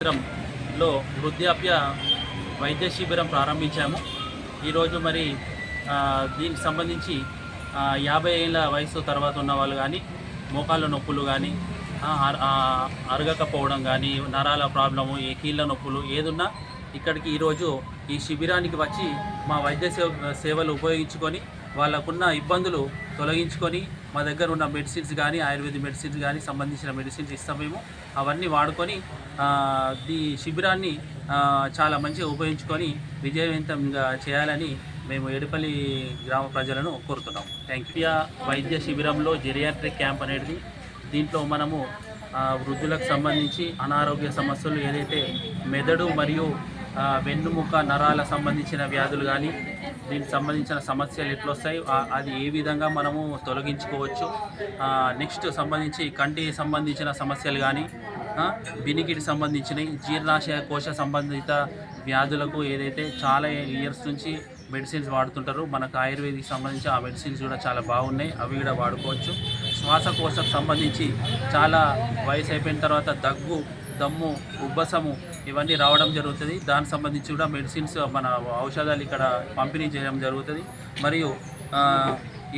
శిబిరంలో వృద్ధాప్య వైద్య శిబిరం ప్రారంభించాము. ఈరోజు మరి దీనికి సంబంధించి యాభై ఏళ్ళ వయసు తర్వాత ఉన్న వాళ్ళు కానీ మోకాళ్ళ నొప్పులు కానీ అరగకపోవడం కానీ నరాల ప్రాబ్లము ఈ కీళ్ళ నొప్పులు ఏదున్నా ఇక్కడికి ఈరోజు ఈ శిబిరానికి వచ్చి మా వైద్య సేవలు ఉపయోగించుకొని వాళ్ళకున్న ఇబ్బందులు తొలగించుకొని మా దగ్గర ఉన్న మెడిసిన్స్ కానీ ఆయుర్వేద మెడిసిన్స్ కానీ సంబంధించిన మెడిసిన్స్ ఇస్తాం మేము. అవన్నీ వాడుకొని ఈ శిబిరాన్ని చాలా మంచిగా ఉపయోగించుకొని విజయవంతంగా చేయాలని మేము ఎడపల్లి గ్రామ ప్రజలను కోరుతున్నాం. థ్యాంక్ యూ వైద్య శిబిరంలో జెరియాట్రిక్ క్యాంప్ అనేది దీంట్లో మనము వృద్ధులకు సంబంధించి అనారోగ్య సమస్యలు ఏదైతే మెదడు మరియు వెన్నుముక నరాల సంబంధించిన వ్యాధులు కానీ దీనికి సంబంధించిన సమస్యలు ఎట్లా వస్తాయి అది ఏ విధంగా మనము తొలగించుకోవచ్చు నెక్స్ట్ సంబంధించి కంటి సంబంధించిన సమస్యలు కానీ వినికిడి సంబంధించినవి జీర్ణాశయ కోశ సంబంధిత వ్యాధులకు ఏదైతే చాలా ఇయర్స్ నుంచి మెడిసిన్స్ వాడుతుంటారు మనకు ఆయుర్వేదిక్ సంబంధించి ఆ మెడిసిన్స్ కూడా చాలా బాగున్నాయి అవి కూడా వాడుకోవచ్చు. శ్వాసకోశకు సంబంధించి చాలా వయసు అయిపోయిన తర్వాత దగ్గు దమ్ము ఉబ్బసము ఇవన్నీ రావడం జరుగుతుంది. దానికి సంబంధించి కూడా మెడిసిన్స్ మన ఔషధాలు ఇక్కడ పంపిణీ చేయడం జరుగుతుంది. మరియు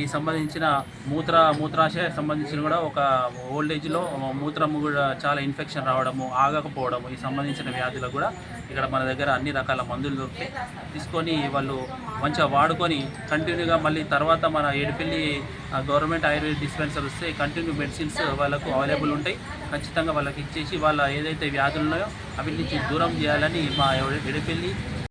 ఈ సంబంధించిన మూత్ర మూత్రాశయ సంబంధించిన కూడా ఒక ఓల్డేజ్లో మూత్రము కూడా చాలా ఇన్ఫెక్షన్ రావడము ఆగకపోవడము ఈ సంబంధించిన వ్యాధులకు కూడా ఇక్కడ మన దగ్గర అన్ని రకాల మందులు దొరుకుతాయి. తీసుకొని వాళ్ళు మంచిగా వాడుకొని కంటిన్యూగా మళ్ళీ తర్వాత మన ఏడుపల్లి గవర్నమెంట్ ఆయుర్వేద డిస్పెన్సర్ వస్తే కంటిన్యూ మెడిసిన్స్ వాళ్ళకు అవైలబుల్ ఉంటాయి. ఖచ్చితంగా వాళ్ళకి ఇచ్చేసి వాళ్ళ ఏదైతే వ్యాధులు ఉన్నాయో అవి నుంచి దూరం చేయాలని మా ఎడపల్లి